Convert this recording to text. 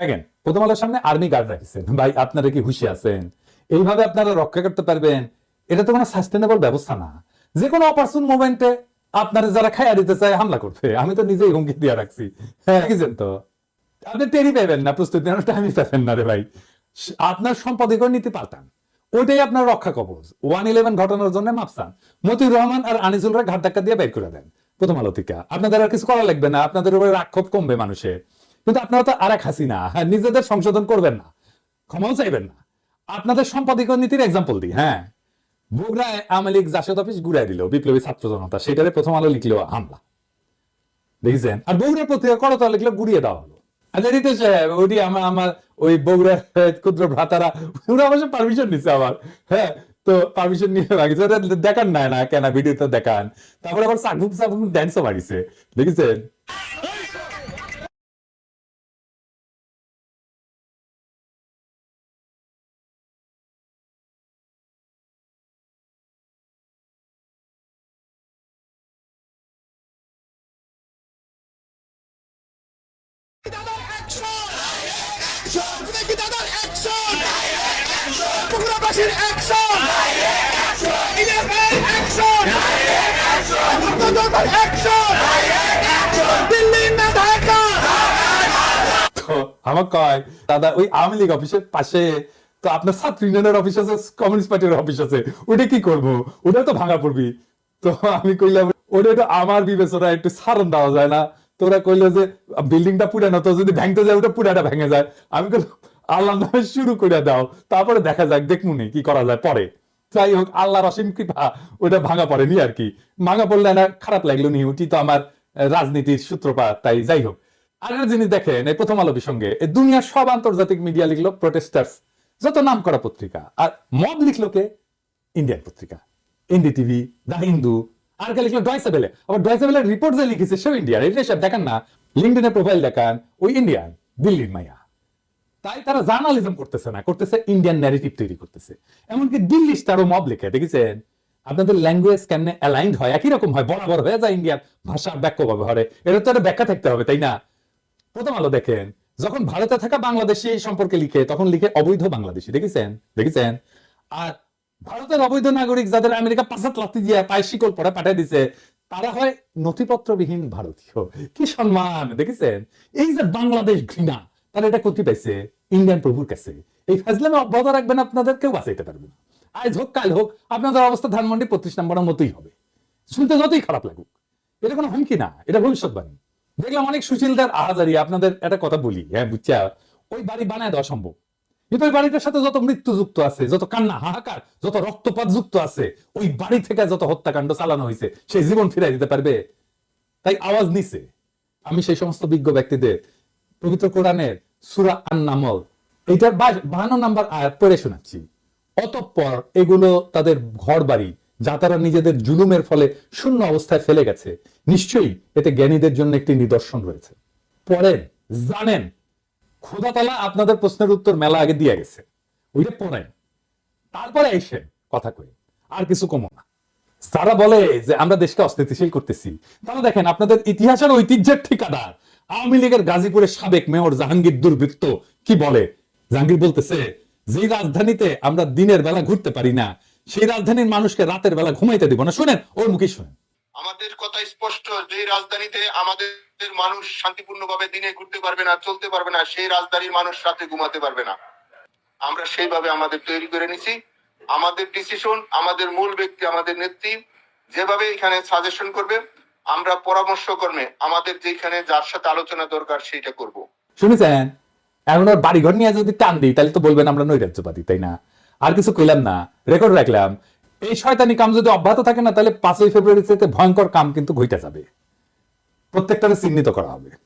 দেখেন প্রথম আলোর সামনে আর্মি গার্ড রাখছেন। ভাই আপনারা কি হুশি আছেন? এইভাবে আপনারা রক্ষা করতে পারবেন? এটা তো কোনো সাস্টেনেবল ব্যবস্থা না। যে কোনো অপারচুন মোমেন্টে আপনারা যারা খাইয়া দিতে চায় হামলা করবে। আমি তো নিজেই হুমকি দিয়ে রাখছি। হ্যাঁ। তো? আপনি টেরি পাবেন না প্রস্তুতি টাইমই পাবেন না রে ভাই। আপনার সম্পাদকীয় নীতি পাল্টান। ওইটাই আপনার রক্ষা কবচ। ওয়ান ইলেভেন ঘটনার জন্য মাপসান মতিউর রহমান আর আনিসুলরা ঘাট ধাক্কা দিয়ে বের করে দেন প্রথম আলো থেকে। আপনাদের আর কিছু করা লাগবে না। আপনাদের উপরে রাক্ষোভ কমবে মানুষের। কিন্তু আপনারা তো আর এক হাসিনা। হ্যাঁ, নিজেদের সংশোধন করবেন না। ক্ষমাও চাইবেন না। আপনাদের সম্পাদকীয় নীতির এক্সাম্পল দিই হ্যাঁ। বগুড়ায় আওয়ামী লীগ জাসদ অফিস ঘুরাই দিল বিপ্লবী ছাত্র জনতা। সেটারে প্রথম আলো লিখলো হামলা। দেখেছেন? আর বগুড়ার পত্রিকা করতলা লিখলো গুড়িয়ে দেওয়া হলো। হ্যাঁ তো দেখান না না কেন? ভিডিওতে দেখান। তারপরে আবার সাকুক সাকুক ড্যান্সও বাড়িছে দেখেছেন? বগুড়াবাসীর অ্যাকশন অ্যাকশন দিল্লি না ঢাকা আমার কয়, দাদা, ওই আওয়ামী লীগ অফিসের পাশে তো আপনার ছাত্র ইউনিয়নের অফিস আছে, কমিউনিস্ট পার্টির অফিস আছে, ওটা কি করব? ওটা তো ভাঙা পড়বি। তো আমি কইলাম, ওটা তো আমার বিবেচনা একটু সারণ দেওয়া যায় না। তোরা কইলো যে বিল্ডিংটা পুরানো, তো যদি ভাঙতে যায়, ওটা পুরাটা ভেঙে যায়। আমি কইলাম আল্লাহ শুরু করে দাও, তারপরে দেখা যাক দেখমুনি কি করা যায় পরে। যাই হোক, আল্লাহর অসীম কৃপা, ওটা ভাঙা পড়েনি আর কি। ভাঙা পড়লে না খারাপ লাগল নি, ওটি তো আমার রাজনীতির সূত্রপাত, তাই যাই হোক। আরেকটা জিনিস দেখেন, এই প্রথম আলো সঙ্গে দুনিয়ার সব আন্তর্জাতিক মিডিয়া লিখলো প্রোটেস্টার্স যত নাম করা পত্রিকা, আর মব লিখলো কে? ইন্ডিয়ান পত্রিকা। ইন্ডি টিভি দা হিন্দু আর কে লিখলো? ডয়সে বেলে আবার ডয়সে বেলের রিপোর্ট যে লিখেছে, সেও ইন্ডিয়ান এটা সব দেখান না লিঙ্কডিনের প্রোফাইল দেখান, ওই ইন্ডিয়ান দিল্লির মাইয়া তাই তারা জার্নালিজম করতেছে না, করতেছে ইন্ডিয়ান ন্যারেটিভ তৈরি করতেছে। এমনকি দিল্লি স্টারও মব লিখে, দেখেছেন? আপনাদের ল্যাঙ্গুয়েজ কেমনে অ্যালাইন্ড হয়? একই রকম হয়, বরাবর হয়ে যায় ইন্ডিয়ান ভাষা বাক্য ব্যবহারে এটা তো একটা ব্যাখ্যা থাকতে হবে, তাই না? প্রথম আলো দেখেন, যখন ভারতে থাকা বাংলাদেশি এই সম্পর্কে লিখে, তখন লিখে অবৈধ বাংলাদেশি, দেখেছেন? দেখেছেন? আর ভারতের অবৈধ নাগরিক যাদের আমেরিকা পাঁচাত লাথি দিয়ে পায়ে শিকল পরে পাঠিয়ে দিছে, তারা হয় নথিপত্রবিহীন ভারতীয়। কি সম্মান, দেখেছেন? এই যে বাংলাদেশ ঘৃণা তারা এটা কোথায় পাইছে, ইন্ডিয়ান প্রভুর কাছে। এই ফাজলামে অব্যাহত রাখবেন আপনাদের কেউ বাঁচাইতে পারবে না আজ হোক, কাল হোক, আপনাদের অবস্থা ধানমন্ডি পঁচিশ নম্বরের মতোই হবে। শুনতে যতই খারাপ লাগুক, এটা কোনো হুমকি না, এটা ভবিষ্যৎবাণী। দেখলাম অনেক সুশীলদের আহাজারি, আপনাদের একটা কথা বলি হ্যাঁ বুঝছা? ওই বাড়ি বানায় দেওয়া সম্ভব। কিন্তু ওই বাড়িটার সাথে যত মৃত্যু যুক্ত আছে, যত কান্না, হাহাকার, যত রক্তপাত যুক্ত আছে, ওই বাড়ি থেকে যত হত্যাকাণ্ড চালানো হয়েছে সেই জীবন ফিরাই দিতে পারবে? তাই আওয়াজ নিছে। আমি সেই সমস্ত বিজ্ঞ ব্যক্তিদের পবিত্র কোরআনের সুরা আন নামল এইটার বাহান্ন নাম্বার আয়াত পড়ে শোনাচ্ছি। অতঃপর এগুলো তাদের ঘর বাড়ি যা তারা নিজেদের জুলুমের ফলে শূন্য অবস্থায় ফেলে গেছে। নিশ্চয়ই এতে জ্ঞানীদের জন্য একটি নিদর্শন রয়েছে। পড়েন, জানেন খোদা তালা আপনাদের প্রশ্নের উত্তর মেলা আগে দিয়ে গেছে। ওইটা পড়েন। তারপরে এসে কথা কই। আর কিছু কমো না। তারা বলে যে আমরা দেশকে অস্থিতিশীল করতেছি। তাহলে দেখেন, আপনাদের ইতিহাসের ঐতিহ্যের ঠিকাদার আওয়ামী লীগের গাজীপুরের সাবেক মেয়র জাহাঙ্গীর দুর্বৃত্ত কি বলে? জাহাঙ্গীর বলতেছে যে রাজধানীতে আমরা দিনের বেলা ঘুরতে পারি না, সেই রাজধানীর মানুষকে রাতের বেলা ঘুমাইতে দিব না। শুনেন, ওর মুখে শুনেন। আমাদের কথা স্পষ্ট যে রাজধানীতে আমাদের মানুষ শান্তিপূর্ণভাবে দিনে ঘুরতে পারবে না, চলতে পারবে না, সেই রাজধানীর মানুষ রাতে ঘুমাতে পারবে না। আমরা সেইভাবে আমাদের তৈরি করে নিছি। আমাদের ডিসিশন আমাদের মূল ব্যক্তি, আমাদের নেত্রী, যেভাবে এখানে সাজেশন করবে আমরা পরামর্শ কর্মে আমাদের যেখানে যার সাথে আলোচনা দরকার সেইটা করব। শুনেছেন? এখন ওর বাড়িঘর নিয়ে যদি টান দিই, তাহলে তো বলবেন আমরা নৈরাজ্যবাদী, তাই না? আর কিছু কইলাম না। রেকর্ড রাখলাম। এই শয়তানি কাম যদি অব্যাহত থাকে না, তাহলে পাঁচই ফেব্রুয়ারি ভয়ঙ্কর কাম কিন্তু ঘইটা যাবে। প্রত্যেকটাকে চিহ্নিত করা হবে।